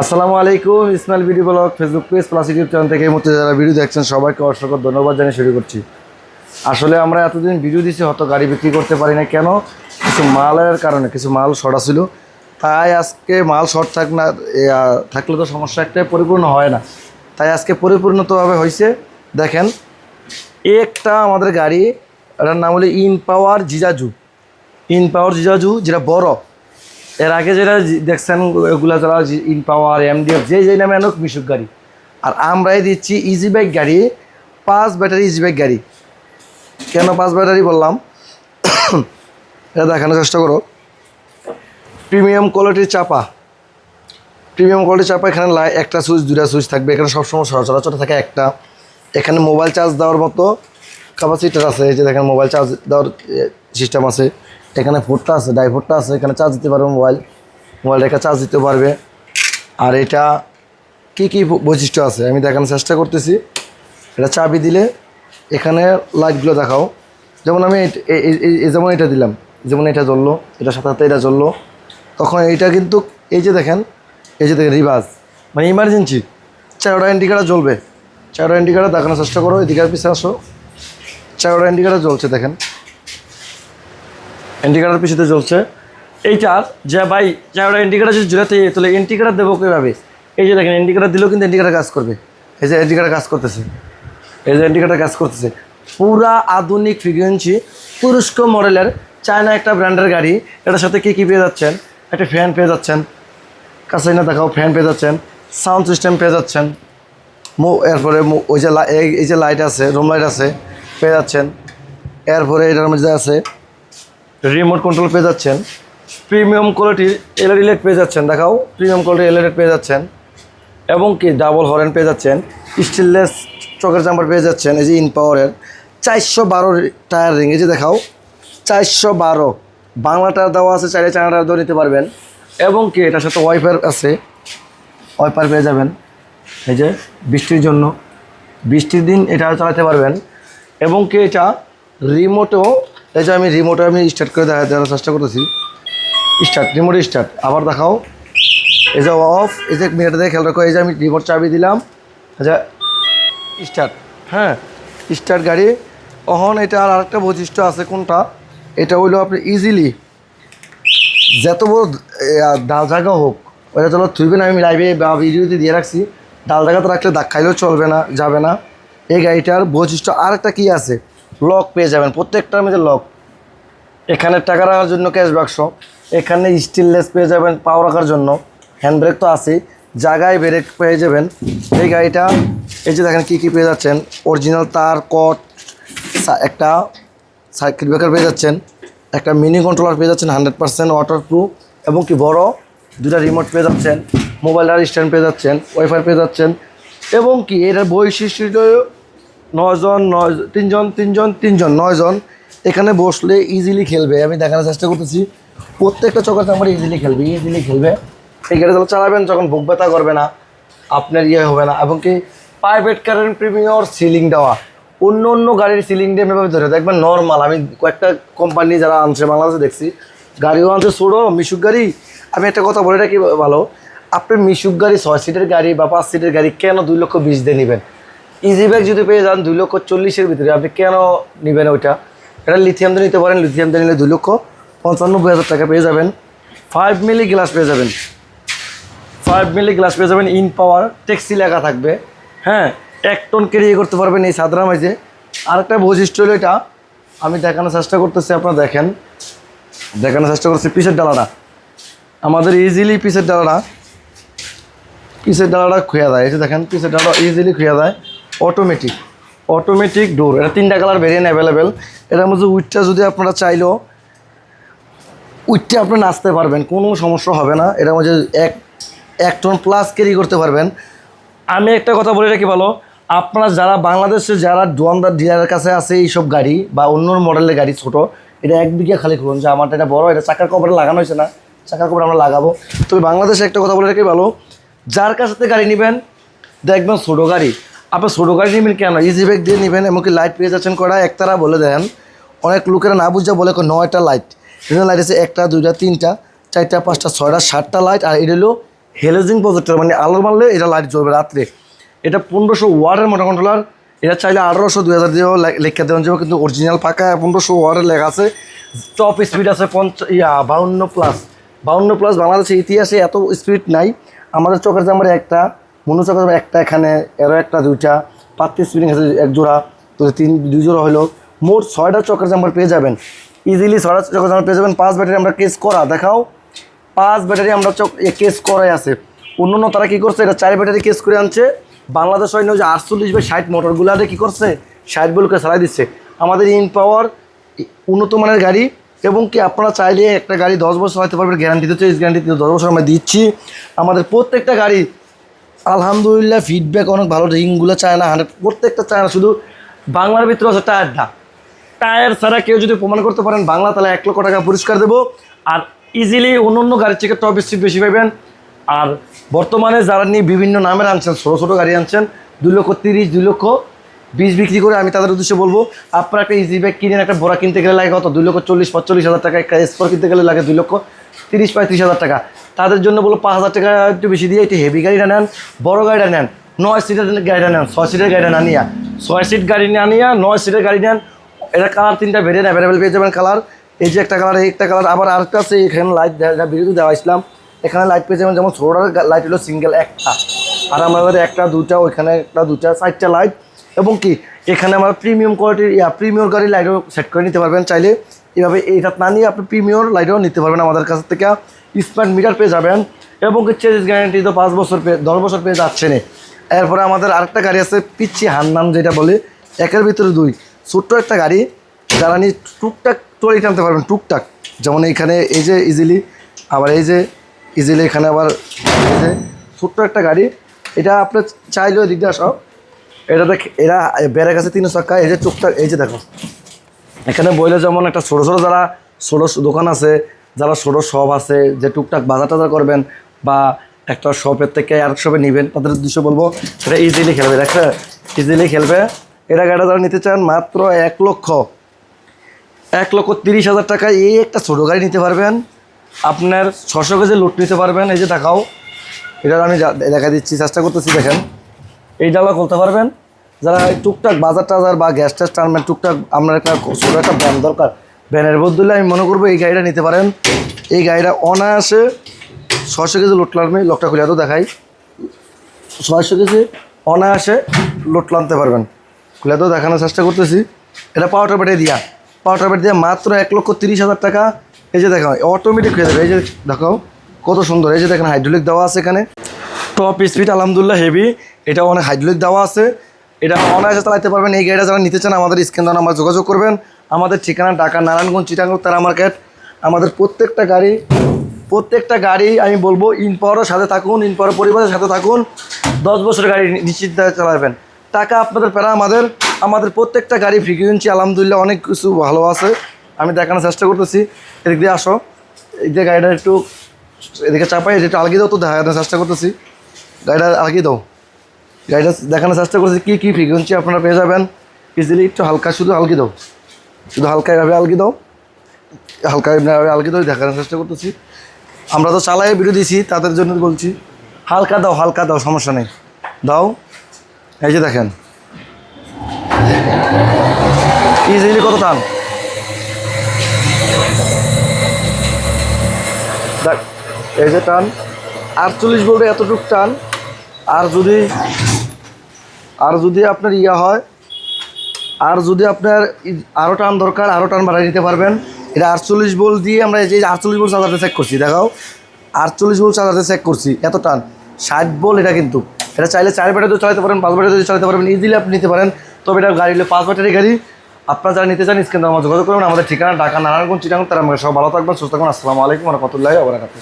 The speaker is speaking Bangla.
আসসালামু আলাইকুম, Ismail video blog Facebook page plus YouTube channel থেকে এই যারা ভিডিও দেখছেন, সবাইকে অসংখ্য ধন্যবাদ জানিয়ে শুরু করছি। আসলে আমরা এতদিন ভিডিও দিছি, হয়তো গাড়ি বিক্রি করতে পারি না কেন? কিছু মালের কারণে, কিছু মাল শর্ট ছিল। তাই আজকে মাল শর্ট থাক না থাকলে তো সমস্যা একটাই, পরিপূর্ণ হয় না। তাই আজকে পরিপূর্ণতভাবে হয়েছে দেখেন, একটা আমাদের গাড়ি, এটার নাম হলো ইন পাওয়ার জিজাজু ইন পাওয়ার জিজাজু যেটা বড়। এর আগে যেটা দেখছেন ওগুলা যারা ইন পাওয়ার এমডিএফ যে যে নামে আনুক, মিশুক গাড়ি। আর আমরাই দিচ্ছি ইজি বাইক গাড়ি, পাঁচ ব্যাটারি ইজি বাইক গাড়ি। কেন পাঁচ ব্যাটারি বললাম? এটা দেখানোর চেষ্টা করো। প্রিমিয়াম কোয়ালিটির চাপা। প্রিমিয়াম কোয়ালিটির চাপা, এখানে একটা সুইচ দুটা সুইচ থাকবে। এখানে সবসময় সচরাচর থাকে একটা। এখানে মোবাইল চার্জ দেওয়ার মতো ক্যাপাসিটার আছে। যে দেখেন মোবাইল চার্জ দেওয়ার সিস্টেম আছে। এখানে ফোরটা আছে ডাইভোর্টটা আছে, এখানে চার্জ দিতে পারবে মোবাইল। মোবাইল রেখে চার্জ দিতে পারবে। আর এটা কি কি বৈশিষ্ট্য আছে? আমি দেখানোর চেষ্টা করতেছি। এটা চাবি দিলে এখানে লাইটগুলো দেখাও। যেমন আমি যেমন এটা দিলাম, যেমন এটা জ্বললো এটা সাথে সাথে এটা জ্বললো। তখন এইটা কিন্তু এই যে দেখেন, এই যে দেখেন রিভার্স মানে ইমার্জেন্সি চারোটা ইন্ডিকেটার জ্বলবে। চারোটা ইন্ডিকেটার দেখানোর চেষ্টা করো, এদিকে পিছিয়ে আসো। চারোটা ইন্ডিকেটার জ্বলছে দেখেন। ইন্ডিকেটার পিছনে জ্বলছে। এইটার যে ভাই চারোটা ইন্ডিকেটার যদি জ্বলাতে তাহলে ইন্ডিকেটার দেবো কীভাবে? এই যে দেখেন ইন্ডিকেটার দিলেও কিন্তু ইন্ডিকেটার কাজ করবে। এই যে ইন্ডিকেটার কাজ করতেছে। এই যে ইন্ডিকেটার কাজ করতেছে। পুরা আধুনিক ফ্রিকুয়েন্সি তুরস্ক মডেলের চায়না একটা ব্র্যান্ডের গাড়ি। এটার সাথে কী কী পেয়ে যাচ্ছেন? একটা ফ্যান পেয়ে যাচ্ছেন। কাছে না দেখাও ফ্যান পেয়ে যাচ্ছেন। সাউন্ড সিস্টেম পেয়ে যাচ্ছেন। মো, এরপরে ওই যে এই যে লাইট আছে রুম লাইট আছে, পেয়ে যাচ্ছেন। এরপরে এটার মধ্যে আছে রিমোট কন্ট্রোল পেয়ে যাচ্ছেন। প্রিমিয়াম কোয়ালিটির এলইডি লাইট পেয়ে যাচ্ছেন, দেখাও। প্রিমিয়াম কোয়ালিটির এলইডি পেয়ে যাচ্ছেন। এবং কি ডাবল হরেন পেয়ে যাচ্ছেন। স্টিললেস চকের চাম্বার পেয়ে যাচ্ছেন, এই যে ইন পাওয়ারের চারশো বারো টায়ার রিং এই যে দেখাও। চারশো বারো। বাংলা টায়ার দেওয়া আছে, চাইলে চায়না টায়ার দেওয়া নিতে পারবেন। এবং কি এটার সাথে ওয়াইফাই আছে। ওয়াইফাই পেয়ে যাবেন। এই যে বৃষ্টির জন্য। বৃষ্টির দিন এটা চালাতে পারবেন। এবং কি এটা রিমোটও এই যে আমি রিমোটে আমি স্টার্ট করে দেখা দেওয়ার চেষ্টা করতেছি। স্টার্ট রিমোট স্টার্ট আবার দেখাও। এই যে অফ এই যে মিনিটে দেখে খেয়াল রাখো, এই যে আমি রিমোট চাবি দিলাম। আচ্ছা স্টার্ট হ্যাঁ স্টার্ট গাড়ি। অহন এটা আর আরেকটা বৈশিষ্ট্য আছে কোনটা? এটা হইল আপনি ইজিলি যত বড় ডাল জায়গা হোক ওটা চলো থুইবেন আমি লাইভে বা ভিডিওতে দিয়ে রাখছি। ডাল জায়গাতে রাখলে দাগ খাইলেও চলবে না, যাবে না। এই গাড়িটার বৈশিষ্ট্য আরেকটা কী আছে? লক পেয়ে যাবেন। প্রত্যেকটার মধ্যে লক। এখানে টাকা রাখার জন্য ক্যাশ বাক্স এখানে স্টিললেস পেয়ে যাবেন পাও রাখার জন্য। হ্যান্ড ব্রেক তো আছে জায়গায় ব্রেক পেয়ে যাবেন। এই গাড়িটা, এই যে দেখেন কী কী পেয়ে যাচ্ছেন। অরিজিনাল তার কট একটা সার্কিট ব্রেকার পেয়ে যাচ্ছেন। একটা মিনি কন্ট্রোলার পেয়ে যাচ্ছেন হান্ড্রেড পার্সেন্ট ওয়াটার প্রুফ এবং কি বড় দুটা রিমোট পেয়ে যাচ্ছেন। মোবাইল আর স্ট্যান্ড পেয়ে যাচ্ছেন ওয়াইফাই পেয়ে যাচ্ছেন। এবং কি, এটার বৈশিষ্ট্য নয়জন, নয়, তিনজন তিনজন তিনজন, নয়জন এখানে বসলে ইজিলি খেলবে। আমি দেখানোর চেষ্টা করতেছি। প্রত্যেকটা চোখের চামড়া ইজিলি খেলবে ইজিলি খেলবে। এই গাড়ি যখন চালাবেন যখন, বুক ব্যথা করবে না, আপনার ইয়ে হবে না। এবং কি প্রাইভেট কারেন্ট প্রিমিয়র সিলিং দেওয়া। অন্য অন্য গাড়ির সিলিং দিয়ে এভাবে ধরে, দেখবেন নর্মাল আমি কয়েকটা কোম্পানি যারা আনছে, বাংলাদেশে দেখছি, গাড়িও আনছে ছোটো, মিশুক গাড়ি। আমি একটা কথা বলে রাখি ভালো? আপনি মিশুক গাড়ি ছয় সিটের গাড়ি বা পাঁচ সিটের গাড়ি কেন দুই লক্ষ বিশ দিয়ে নেবেন? ইজি ব্যাগ যদি পেয়ে যান দুই লক্ষ চল্লিশের ভিতরে। আপনি কেন নেবেন ওইটা? এটা লিথিয়াম দিয়ে নিতে পারেন। লিথিয়াম দিয়ে নিলে দুই লক্ষ পঞ্চান্নব্বই হাজার টাকা পেয়ে যাবেন। ফাইভ মিলি গ্লাস পেয়ে যাবেন। ফাইভ মিলি গ্লাস পেয়ে যাবেন। ইন পাওয়ার ট্যাক্সি লেখা থাকবে। হ্যাঁ এক টন ক্যারি করতে পারবেন এই সাদরা মাঝে আরেকটা বৈশিষ্ট্য হলো এটা। আমি দেখানোর চেষ্টা করতেছি, আপনারা দেখেন। দেখানোর চেষ্টা করছি পিসের ডালাটা। আমাদের ইজিলি পিসের ডালাটা। পিসের ডালাটা খুঁয়া দেয় যে দেখেন, পিসের ডালাটা ইজিলি খুঁয়া দেয় অটোমেটিক অটোমেটিক ডোর এটা তিনটা কালার ভেরিয়েন্ট অ্যাভেলেবেল এটার মধ্যে উইটটা যদি আপনারা চাইলেও, উইটটা আপনি নাচতে পারবেন, কোনো সমস্যা হবে না। এটার মধ্যে এক এক টন প্লাস ক্যারি করতে পারবেন। আমি একটা কথা বলে রাখি ভালো, আপনারা যারা বাংলাদেশে যারা দোয়ানদার ডিলারের কাছে আছে এইসব গাড়ি বা অন্য মডেলের গাড়ি ছোট, এটা এক বিঘা খালি করুন। যে আমারটা এটা বড়, এটা চাকার কভারে লাগানো হয়েছে না, চাকার কভার আমরা লাগাবো। তবে বাংলাদেশে একটা কথা বলে রাখি ভালো, যার কাছ থেকে গাড়ি নেবেন, দেখবেন ছোটো গাড়ি। আপনি ছোটো গাড়ি নেবেন কেন? ইজি ব্যাগ দিয়ে নেবেন, এমনকি লাইট পেয়ে যাচ্ছেন করা একতারা বলে দেন, অনেক লোকেরা না বুঝে বলে নয়টা লাইট এখানে লাইট আছে একটা, দুইটা, তিনটা, চারটা, পাঁচটা, ছয়টা, সাতটা লাইট আর এটা হলো হেলোজিং প্রজেক্টর মানে আলো মারলে এটা লাইট জ্বলবে রাত্রে। এটা পনেরোশো ওয়ার্ডের মোটর কন্ট্রোলার এটা চাইলে আঠারোশো, দুই হাজার দিয়েও লেখা দেওয়া যাবে, কিন্তু অরিজিনাল পাকা পনেরোশো ওয়ার্ডের লেখা আছে। টপ স্পিড আছে পঞ্চ, ইয়া, বাউন্ন প্লাস বাউন্ন প্লাস বাংলাদেশের ইতিহাসে এত স্পিড নাই। আমাদের চোখের জামার একটা মনো জামার একটা এখানে এরও একটা, দুইটা, পাঁচটি স্পিডিং আছে, এক জোড়া, তো তিন, দুই জোড়া হলো। মোট ছয়টা চোখের জামার পেয়ে যাবেন। ইজিলি ছয়টা চোখের জামার পেয়ে যাবেন। পাঁচ ব্যাটারি আমরা কেস করা, দেখাও। পাঁচ ব্যাটারি আমরা কেস করাই আছে। অন্য অন্য তারা কী করছে, এটা চার ব্যাটারি কেস করে আনছে। বাংলাদেশ না যে আটচল্লিশ বাই ষাট মোটরগুলারে কী করছে? ষাট বলকে চালাই দিচ্ছে। আমাদের ইন পাওয়ার উন্নত মানের গাড়ি এবং কি আপনারা চাইলে একটা গাড়ি দশ বছর হতে পারবেন গ্যারান্টি দিচ্ছে গ্যারান্টি দশ বছর আমরা দিচ্ছি। আমাদের প্রত্যেকটা গাড়ি আলহামদুলিল্লাহ ফিডব্যাক অনেক ভালো। রিংগুলো চায় না হান্ড্রেড প্রত্যেকটা চায় না, শুধু বাংলার ভিতরে আছে টায়ারটা টায়ার ছাড়া কেউ যদি প্রমাণ করতে পারেন, বাংলা তাহলে এক লক্ষ টাকা পুরস্কার দেবো। আর ইজিলি অন্য অন্য গাড়ির থেকে টপ স্পিড বেশি পাবেন আর বর্তমানে যারা নিয়ে বিভিন্ন নামের আনছেন, ছোটো ছোটো গাড়ি আনছেন, দুই লক্ষ তিরিশ, দুই লক্ষ বিশ বিক্রি করে আমি তাদের উদ্দেশ্যে বলব, আপনারা একটা ইজি ব্যাগ কিনেন, একটা বড়া কিনতে গেলে লাগে কত? দুই লক্ষ চল্লিশ, পঁয়তাল্লিশ হাজার টাকা, একটা স্পোর কিনতে গেলে লাগে দুই লক্ষ তিরিশ, পঁয়ত্রিশ হাজার টাকা। তাদের জন্য বলো পাঁচ হাজার টাকা একটু বেশি দিয়ে একটু হেভি গাড়িটা নেন, বড় গাড়িটা নেন, নয় সিটের গাড়িটা নেন, ছয় সিটের গাড়িটা না নিয়া। ছয় সিট গাড়ি না নিয়া নয় সিটের গাড়ি নেন এটা কালার তিনটা ভেরিয়েন্ট অ্যাভেলেবেল পেয়ে যাবেন কালার এই যে একটা কালার এই একটা কালার আবার আরেকটা আছে, এখানে লাইট বিরুদ্ধে দেওয়া ইসলাম এখানে লাইট পেয়ে যাবেন, যেমন ছোটার লাইট হলো সিঙ্গেল একটা। আর আমাদের একটা, দুটা, ওইখানে একটা, দুটা, চারটা লাইট এবং কি, এখানে আমার প্রিমিয়াম কোয়ালিটির ইয়া প্রিমিয়র গাড়ি লাইটও সেট করে নিতে পারবেন চাইলে। এইভাবে এইটা না নিয়ে আপনি প্রিমিয়র লাইটও নিতে পারবেন আমাদের কাছ থেকে। স্মার্ট মিটার পেয়ে যাবেন এবং চেঞ্জ গ্যারান্টি তো পাঁচ বছর পেয়ে, দশ বছর পেয়ে যাচ্ছে না এরপরে আমাদের আরেকটা গাড়ি আছে পিচ্ছি হান্নান যেটা বলে, একের ভিতরে দুই। ছোট্ট একটা গাড়ি, যারা নিয়ে টুকটাক ট্রলি টানতে পারবেন, টুকটাক। যেমন এইখানে এই যে ইজিলি আবার এই যে ইজিলি এখানে আবার এই যে ছোট্ট একটা গাড়ি, এটা আপনি চাইলেও দিক দিয়ে আসো। এটা দেখ এরা বেড়ে গেছে তিন চাক্কা এই যে টুকটাক, এই যে দেখো। এখানে বইলে যেমন একটা ছোটো ছোটো যারা ছোটো দোকান আছে, যারা ছোটো শপ আছে, যে টুকটাক বাজার টাজার করবেন বা একটা শপের থেকে আর শপে নেবেন, তাদের উদ্দেশ্য বলব, এটা ইজিলি খেলবে। দেখে ইজিলি খেলবে। এটা গাড়িটা যারা নিতে চান, মাত্র এক লক্ষ এক লক্ষ তিরিশ হাজার টাকায় এই একটা ছোটো গাড়ি নিতে পারবেন। আপনার ছশো কেজি লুট নিতে পারবেন। এই যে টাকাও এটা আমি দেখা দিচ্ছি, চেষ্টা করতেছি, দেখেন। এই ডালা খুলতে পারবেন। যারা টুকটাক বাজার টাজার বা গ্যাস ট্যাস টানবেন, টুকটাক আপনার একটা ছোটো একটা ভ্যান দরকার। ভ্যানের বদলে আমি মনে করব এই গাড়িটা নিতে পারেন। এই গাড়িটা অনায়াসে ছশো কেজি লোড টানবে লোকটা খুলে তো দেখাই। ছয়শো কেজি অনায়াসে লোড টানতে পারবেন। খুলে তো দেখানোর চেষ্টা করতেছি। এটা পাওয়ার ব্যাটারি দিয়া। পাওয়ার ব্যাটারি দিয়া মাত্র এক লক্ষ তিরিশ হাজার টাকা। এই যে দেখো অটোমেটিক হয়ে যাবে। এই যে দেখাও, কত সুন্দর। এই যে দেখেন হাইড্রোলিক দেওয়া আছে এখানে। টপ স্পিড আলহামদুলিল্লাহ হেভি এটা অনেক হাইড্রোলিক দেওয়া আছে। এটা অনায়াসে চালাতে পারবেন। এই গাড়িটা যারা নিতে চান, আমাদের স্ক্রিন আমার যোগাযোগ করবেন। আমাদের ঠিকানা ঢাকা, নারায়ণগঞ্জ চিটাঙ্গ তারা মার্কেট আমাদের প্রত্যেকটা গাড়ি প্রত্যেকটা গাড়ি আমি বলব ইন পাওয়ারের সাথে থাকুন ইন পাওয়ার পরিবারের সাথে থাকুন। দশ বছরের গাড়ি নিশ্চিত চালাবেন। টাকা আপনাদের প্যারা আমাদের। আমাদের প্রত্যেকটা গাড়ি ফ্রিকুয়েন্সি আলহামদুলিল্লাহ অনেক কিছু ভালো আছে। আমি দেখানোর চেষ্টা করতেছি। এদিক দিয়ে আসো। এই যে গাড়িটা একটু এদিকে চাপাই এটা আলগি দাও তো দেখানোর চেষ্টা করতেছি। গাড়িটা আলগি দাও গাড়িটা দেখানোর চেষ্টা করতেছি কী কী ফ্রিকুয়েন্সি আপনারা পেয়ে যাবেন। ইজিলি একটু হালকা, শুধু আলগি দাও। শুধু হালকা এভাবে আলগি দাও। হালকা এভাবে আলগি দাও, দেখানোর চেষ্টা করতেছি। আমরা তো চালাই ভিডিও দিছি তাদের জন্য বলছি, হালকা দাও হালকা দাও, সমস্যা নেই। দাও। এই যে দেখেন। ইজিলি কত টান? এই যে টান। আটচল্লিশ বলতে এতটুক টান। আর যদি আর যদি আপনার ইয়া হয়, আর যদি আপনার আরও টান দরকার আরও টান বাড়াই নিতে পারবেন। এটা আটচল্লিশ বল দিয়ে আমরা এই যে আটচল্লিশ বল চার্জারটা চেক করছি, দেখাও। আটচল্লিশ বল চার্জারটা চেক করছি, এত টান। ষাট বল এটা কিন্তু। এটা চাইলে চার ব্যাটারিতে চালাতে পারেন, পাঁচ ব্যাটারিতে চালাতে পারবেন ইজিলি আপনি নিতে পারেন। তবে এটা গাড়ি হলে পাঁচ ব্যাটারি গাড়ি। আপনারা যারা নিতে চান, স্ক্রিন আমার যোগাযোগ করবেন আমাদের ঠিকানা ঢাকা, নারায়ণগঞ্জ চিটাং তারা আমাকে সব ভালো থাকবেন, সুস্থ থাকবেন। আসসালামু আলাইকুম রহমতুল্লাহ ওবরাকাতুহ